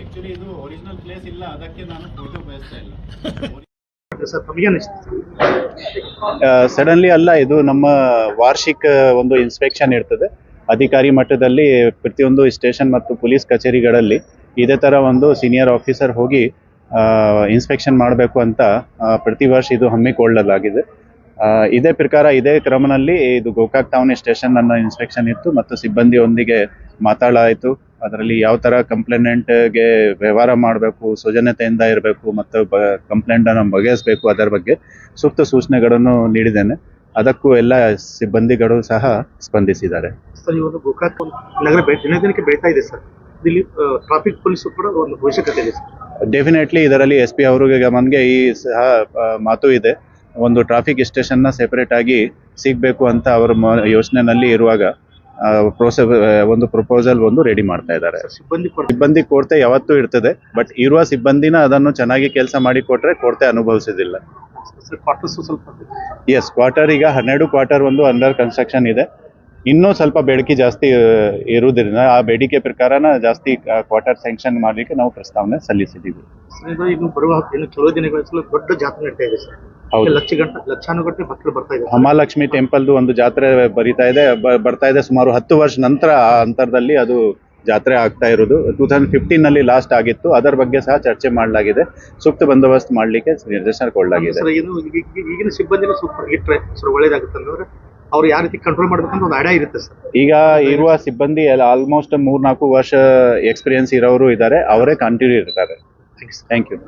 Actually suddenly ಅಲ್ಲ ಇದು ನಮ್ಮ ವಾರ್ಷಿಕ ಒಂದು ಇನ್ಸ್ಪೆಕ್ಷನ್ ಇರ್ತದೆ. ಅಧಿಕಾರಿ ಮಟ್ಟದಲ್ಲಿ ಪ್ರತಿಯೊಂದು ಸ್ಟೇಷನ್ ಮತ್ತು ಪೊಲೀಸ್ ಕಚೇರಿಗಳಲ್ಲಿ ಇದೇ ತರ ಒಂದು ಸೀನಿಯರ್ ಆಫೀಸರ್ ಹೋಗಿ ಇನ್ಸ್ಪೆಕ್ಷನ್ ಮಾಡಬೇಕು ಅಂತ ಪ್ರತಿ ವರ್ಷ ಇದು ಹಮ್ಮಿಕೊಳ್ಳಲಾಗಿದೆ. ಇದೇ ಪ್ರಕಾರ ಇದೇ ಕ್ರಮದಲ್ಲಿ ಇದು ಗೋಕಾಕ್ ಟೌನ್ ಸ್ಟೇಷನ್ ನನ್ನ ಇನ್ಸ್ಪೆಕ್ಷನ್ ಇತ್ತು ಮತ್ತು ಸಿಬ್ಬಂದಿಯೊಂದಿಗೆ ಮಾತಾಡಲಾಯಿತು ಅದರಲ್ಲಿ ಯಾವ ಥರ ಕಂಪ್ಲೇನೆಂಟ್ಗೆ ವ್ಯವಹಾರ ಮಾಡಬೇಕು ಸ್ವಜನತೆಯಿಂದ ಇರಬೇಕು ಮತ್ತು ಬ ಕಂಪ್ಲೇಂಟನ್ನು ಬಗೆಹರಿಸಬೇಕು ಅದರ ಬಗ್ಗೆ ಸೂಕ್ತ ಸೂಚನೆಗಳನ್ನು ನೀಡಿದ್ದೇನೆ. ಅದಕ್ಕೂ ಎಲ್ಲ ಸಿಬ್ಬಂದಿಗಳು ಸಹ ಸ್ಪಂದಿಸಿದ್ದಾರೆ. ಸರ್ ಗೋಕಾಕ್ ನಗರ ದಿನ ದಿನಕ್ಕೆ ಬೆಳೀತಾ ಇದೆ ಸರ್. ಇಲ್ಲಿ ಟ್ರಾಫಿಕ್ ಪೊಲೀಸ್ ಕೂಡ ಒಂದು ಅವಶ್ಯಕತೆ ಇದೆ ಸರ್. ಡೆಫಿನೆಟ್ಲಿ ಇದರಲ್ಲಿ ಎಸ್ ಪಿ ಅವರಿಗೆ ಗಮನಿಗೆ ಈ ಸಹ ಮಾತು ಇದೆ. ಒಂದು ಟ್ರಾಫಿಕ್ ಸ್ಟೇಷನ್ನ ಸೆಪರೇಟ್ ಆಗಿ ಸಿಗಬೇಕು ಅಂತ ಅವರ ಯೋಚನೆನಲ್ಲಿ ಇರುವಾಗ ಪ್ರೋಸೆ ಒಂದು ಪ್ರಪೋಸಲ್ ಒಂದು ರೆಡಿ ಮಾಡ್ತಾ ಇದ್ದಾರೆ. ಸಿಬ್ಬಂದಿ ಕೊರತೆ ಸಿಬ್ಬಂದಿ ಕೊರತೆ ಯಾವತ್ತೂ ಇರ್ತದೆ ಬಟ್ ಇರುವ ಸಿಬ್ಬಂದಿನ ಅದನ್ನು ಚೆನ್ನಾಗಿ ಕೆಲಸ ಮಾಡಿ ಕೊಟ್ರೆ ಕೊರತೆ ಅನುಭವಿಸೋದಿಲ್ಲ ಎಸ್ ಕ್ವಾರ್ಟರ್ ಈಗ ಹನ್ನೆರಡು ಕ್ವಾರ್ಟರ್ ಒಂದು ಅಂಡರ್ ಕನ್ಸ್ಟ್ರಕ್ಷನ್ ಇದೆ. ಇನ್ನೂ ಸ್ವಲ್ಪ ಬೇಡಿಕೆ ಜಾಸ್ತಿ ಇರುವುದರಿಂದ ಆ ಬೇಡಿಕೆ ಪ್ರಕಾರನ ಜಾಸ್ತಿ ಕ್ವಾರ್ಟರ್ ಸ್ಯಾಂಕ್ಷನ್ ಮಾಡಲಿಕ್ಕೆ ನಾವು ಪ್ರಸ್ತಾವನೆ ಸಲ್ಲಿಸಿದ್ದೀವಿ. ಬರುವ ಕೆಲವು ದೊಡ್ಡ ಜಾತ್ರೆ ನಡೀತಾ ಇದೆ ಸರ್. ಲಕ್ಷಾನುಗಟ್ಟಲೆ ಭಕ್ತರು ಬರ್ತಾ ಮಹಾಲಕ್ಷ್ಮಿ ಟೆಂಪಲ್ದು ಒಂದು ಜಾತ್ರೆ ಬರಿತಾ ಇದೆ ಬರ್ತಾ ಇದೆ ಸುಮಾರು ಹತ್ತು ವರ್ಷ ನಂತರ ಆ ಅಂತರದಲ್ಲಿ ಅದು ಜಾತ್ರೆ ಆಗ್ತಾ ಇರೋದು. ಟೂ ತೌಸಂಡ್ ಫಿಫ್ಟೀನ್ನಲ್ಲಿ ಲಾಸ್ಟ್ ಆಗಿತ್ತು. ಅದರ ಬಗ್ಗೆ ಸಹ ಚರ್ಚೆ ಮಾಡಲಾಗಿದೆ. ಸೂಕ್ತ ಬಂದೋಬಸ್ತ್ ಮಾಡಲಿಕ್ಕೆ ನಿರ್ದೇಶನ ಕೊಡಲಾಗಿದೆ ಈಗಿನ ಸಿಬ್ಬಂದಿನ ಸೂಪರ್ ಇಟ್ಟರೆ ಒಳ್ಳೇದಾಗುತ್ತೆ ಅಂದ್ರೆ ಅವ್ರು ಯಾವ ರೀತಿ ಕಂಟ್ರೋಲ್ ಮಾಡ್ಬೇಕಂತ ಒಂದು ಐಡಿಯಾ ಇರುತ್ತೆ ಸರ್. ಈಗ ಇರುವ ಸಿಬ್ಬಂದಿ ಆಲ್ಮೋಸ್ಟ್ ಮೂರ್ ನಾಲ್ಕು ವರ್ಷ ಎಕ್ಸ್ಪೀರಿಯನ್ಸ್ ಇರೋರು ಇದ್ದಾರೆ ಅವರೇ ಕಂಟಿನ್ಯೂ ಇರ್ತಾರೆ. Thank you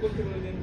করতে পারবেন।